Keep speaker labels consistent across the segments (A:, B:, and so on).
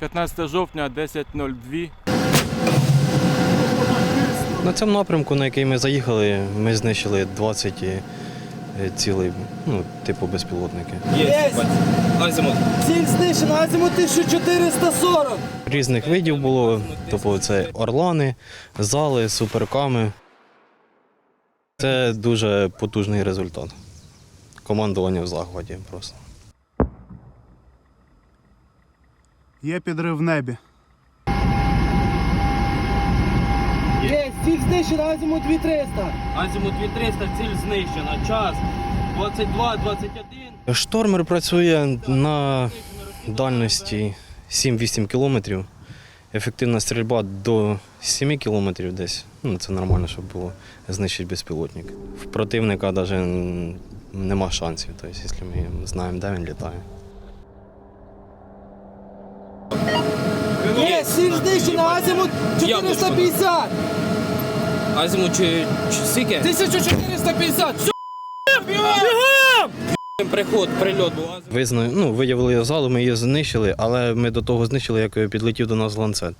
A: 15 жовтня 10.02.
B: На цьому напрямку, на який ми заїхали, ми знищили 20 е, цілей, ну, типу безпілотники.
C: Є.
D: Азимут.
C: Ціль знищена, азимут 1440.
B: Різних видів було, тобто це орлани, зали, суперками. Це дуже потужний результат. Командування в захваті просто.
E: Є підрив в небі.
C: Є, ціль знищена, азимут 2300.
D: Азимут 2300, ціль знищена. Час 22-21.
B: Штормер працює на дальності 7-8 кілометрів. Ефективна стрільба до 7 кілометрів десь. Ну, це нормально, щоб було знищити безпілотник. В противника навіть нема шансів, тобто, якщо ми знаємо, де він літає.
C: Є, ціль знищена, азимут 450.
D: Азимут чи, чи скільки?
C: 1450.
D: Приход, прильот був. Азимут.
B: Визна... Ну, виявили залу, ми її знищили, але ми до того знищили, як підлетів до нас ланцет.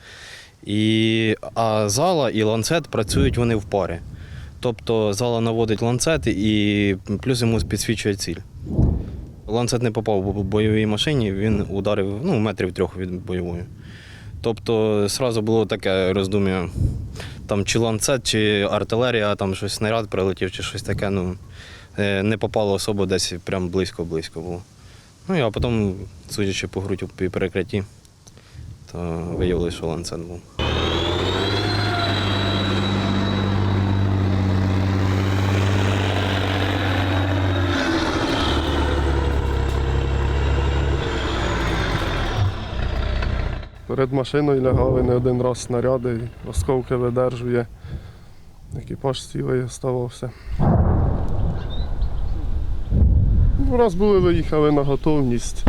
B: І... А зала і ланцет працюють вони в парі. Тобто зала наводить ланцет і плюс йому підсвічує ціль. Ланцет не попав в бойовій машині, він ударив ну, метрів трьох від бойової. Тобто одразу було таке роздум'я, там чи ланцет, чи артилерія, там щось снаряд прилетів, чи щось таке. Ну, е, не попало особо десь прям близько-близько було. Ну а потім, судячи по грудь у перекритті, то виявилося, що ланцет був.
F: Перед машиною лягали не один раз снаряди, і осколки видержує. Екіпаж цілий оставався. Ну, Раз були, виїхали на готовність.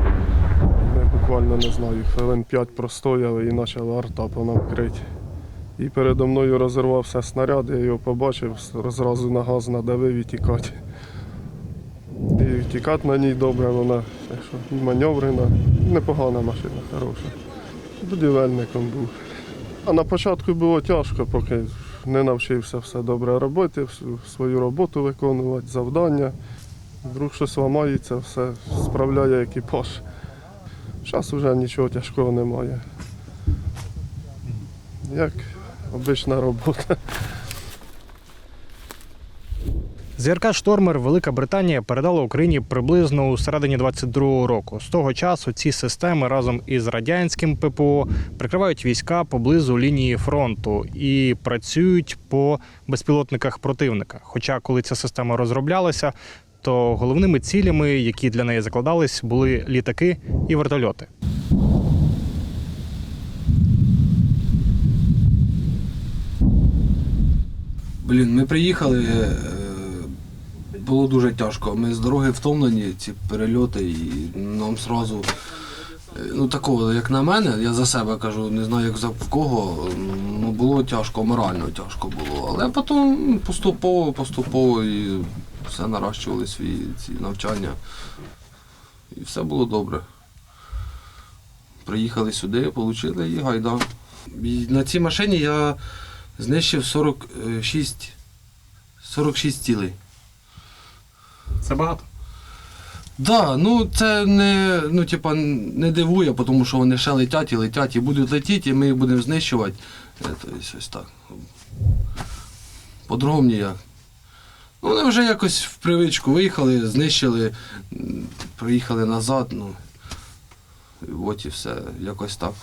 F: Ми буквально не знаю, хвилин 5 простояли і почала арта по нам крити. І передо мною розірвався снаряд, я його побачив, зразу на газ надавив і тікати. І тікати на ній добре, вона так що, маневрена, непогана машина, хороша будівельником був. А на початку було тяжко, поки не навчився все добре робити, свою роботу виконувати, завдання. Вдруг щось ламається, все справляє екіпаж. Зараз вже нічого тяжкого немає. Як обична робота.
G: ЗРК Штормер Велика Британія передала Україні приблизно у середині 22-го року. З того часу ці системи разом із радянським ППО прикривають війська поблизу лінії фронту і працюють по безпілотниках противника. Хоча, коли ця система розроблялася, то головними цілями, які для неї закладались, були літаки і вертольоти.
H: Блін, ми приїхали, е, було дуже тяжко. Ми з дороги втомлені, ці перельоти, і нам сразу, е, ну такого, як на мене, я за себе кажу, не знаю, як за кого, ну було тяжко, морально тяжко було. Але потім поступово, поступово і все наращували свої ці навчання. І все було добре. Приїхали сюди, отримали і гайда. І на цій машині я знищив 46, 46 цілей.
G: Це багато.
H: Да, ну це не, ну, типа, не дивує, тому що вони ще летять і летять, і будуть летіти, і ми їх будемо знищувати. Тобто ось так. По-другому ніяк. Ну, вони вже якось в привичку виїхали, знищили, приїхали назад, ну. От і все, якось так.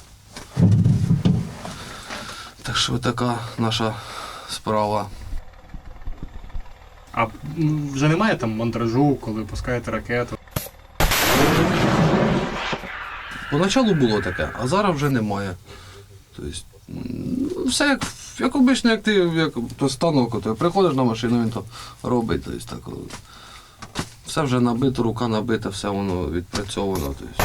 H: Так що така наша справа.
G: А вже немає там монтажу, коли пускаєте ракету.
H: Поначалу було таке, а зараз вже немає. Тобто, все як, як обично, як ти як то станок, то приходиш на машину, він то робить. Тобто, так, все вже набито, рука набита, все воно відпрацьовано. Тобто.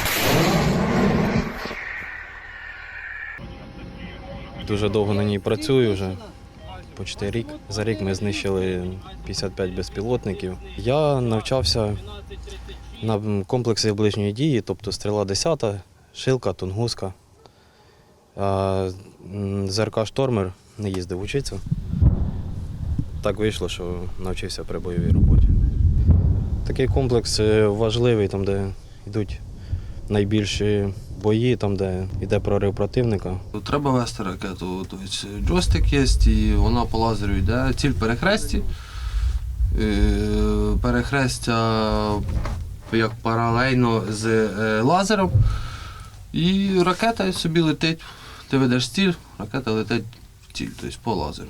B: Дуже довго на ній працюю вже. Почти рік. За рік ми знищили 55 безпілотників. Я навчався на комплексі ближньої дії, тобто стріла 10, шилка, тунгуска. А ЗРК Штормер не їздив учитися. Так вийшло, що навчився при бойовій роботі. Такий комплекс е, важливий, там, де йдуть найбільші бої, там, де йде прорив противника.
H: Треба вести ракету. Тобто джойстик є, і вона по лазеру йде. Ціль перехресті. Е, Перехрестя як паралельно з е, лазером. І ракета собі летить. Ти ведеш ціль, ракета летить в ціль, тобто по лазеру.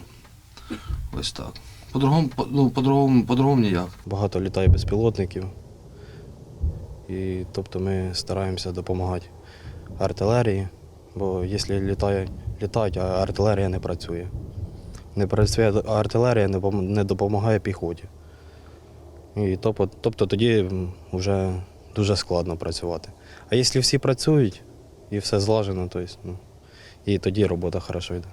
H: Ось так. По-другому, по- ну, по-другому, по-другому ніяк.
B: Багато літає безпілотників. І тобто ми стараємося допомагати артилерії, бо якщо літає, літають, а артилерія не працює. Не працює артилерія, не допомагає піхоті. І тобто, тобто тоді вже дуже складно працювати. А якщо всі працюють і все злажено, то ну, і тоді робота хорошо йде.